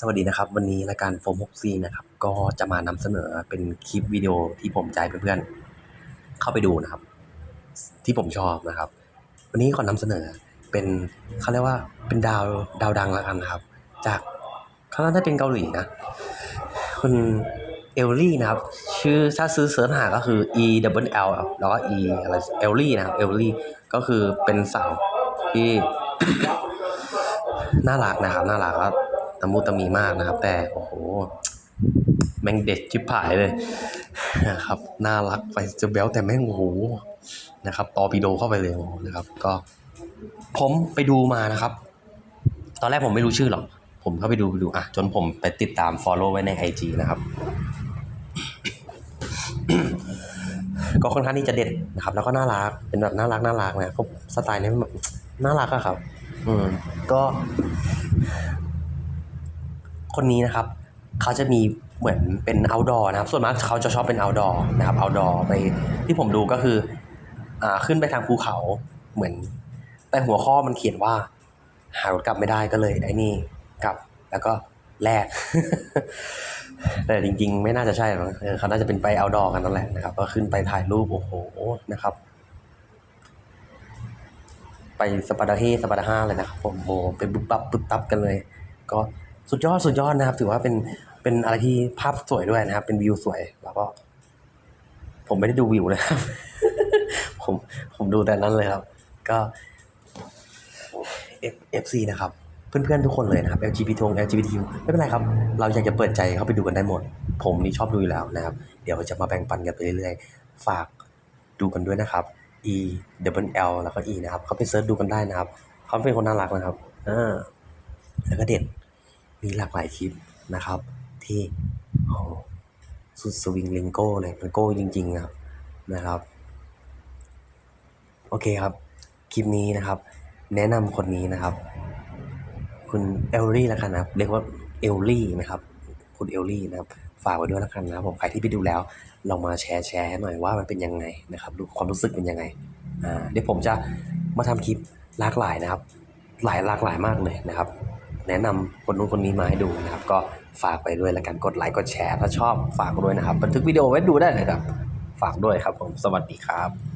สวัสดีนะครับ วันนี้รายการโฟม6 c นะครับก็จะมานำเสนอเป็นคลิปวิดีโอที่ผมจะให้เพื่อนๆเข้าไปดูนะครับ ที่ผมชอบนะครับ วันนี้ขอนำเสนอเป็นเขาเรียกว่าเป็นดาวดาวดังแล้วกันนะครับ จากเขาน่าจะเป็นเกาหลีนะคุณเอลลี่นะครับ ชื่อถ้าซื้อเสิร์ชหาก็คือ e w l แล้วก็ e อะไรเอลลี่นะครับเอลลี่ก็คือเป็นสาวที่น่ารักนะครับน่ารักแล้ว ตะมุตะมีมากนะครับ แต่โอ้โหแม่งเด็ดชิบหายเลยนะครับน่ารักไปจะแบ้วแต่แม่งโอ้โหนะครับตอปิโดเข้าไปเลยนะครับ ก็ ผมไปดูมานะครับ ตอนแรกผมไม่รู้ชื่อหรอก ผมเข้าไปดูไปดูอะจนผมไปติดตาม Follow ไว้ใน IG นะครับ ก็ค่อนข้างที่จะเด็ดนะครับ แล้วก็น่ารักเป็นแบบน่ารักน่ารักนะก็สไตล์นี้นแบบน่ารักอะครับ อืมก็ คนนี้นะครับเขาจะมีเหมือนเป็น outdoor นะครับ ส่วนมากเขาจะชอบเป็น outdoor นะครับ outdoor ไปที่ผมดูก็คืออ่าขึ้นไปทางภูเขาเหมือน แต่หัวข้อมันเขียนว่า หารถกลับไม่ได้ก็เลยไอ้นี่กลับแล้วก็แลกแต่จริง ๆ ไม่น่าจะใช่หรอกเขาน่าจะเป็นไป outdoor กันนั่นแหละนะครับ ก็ขึ้นไปถ่ายรูปโอ้โหนะครับ ไปสปาร์ดาเฮสปาดาห้าเลยนะครับผมโอ้โหเป็นบึบบับบึบตับกันเลย ก็ สุดยอดสุดยอดนะครับ ถือว่าเป็นเป็นอะไรที่ภาพสวยด้วยนะครับ เป็นวิวสวย แล้วก็ ผมไม่ได้ดูวิวนะครับ ผมผมดูแต่นั้นเลยครับ ก็ F FC นะครับ เพื่อนๆทุกคนเลยนะครับ LGBT ทง LGBT ไม่เป็นไรครับ เราอยากจะเปิดใจเข้าไปดูกันได้หมด ผมนี่ชอบดูอยู่แล้วนะครับ เดี๋ยวจะมาแบ่งปันกันไปเรื่อยๆ ฝากดูกันด้วยนะครับ E W L แล้วก็ E นะครับ เขาไปเซิร์ชดูกันได้นะครับ เขาเป็นคนน่ารักนะครับอ่าแล้วก็เด็ด มีหลากหลายคลิปนะครับ ที่โอ้สุดสวิงลิงโก้เลยมันโก้จริงๆนะครับนะครับ โอเคครับ คลิปนี้นะครับ แนะนำคนนี้นะครับ คุณเอลลี่แล้วกันนะครับ เรียกว่าเอลลี่นะครับ คุณเอลลี่นะครับ ฝากไว้ด้วยล้วกันนะครับผมใครที่ไปดูแล้วลองมาแชร์แชร์หน่อยว่ามันเป็นยังไงนะครับดูความรู้สึกเป็นยังไงอ่าเดี๋ยวผมจะมาทำคลิปหลากหลายนะครับ หลายหลากหลายมากเลยนะครับ แนะนำคนนู้นคนนี้มาให้ดูนะครับ ก็ฝากไปด้วยแล้วกันกดไลค์กดแชร์ถ้าชอบฝากด้วยนะครับ บันทึกวิดีโอไว้ดูได้เลยครับ ฝากด้วยครับผมสวัสดีครับ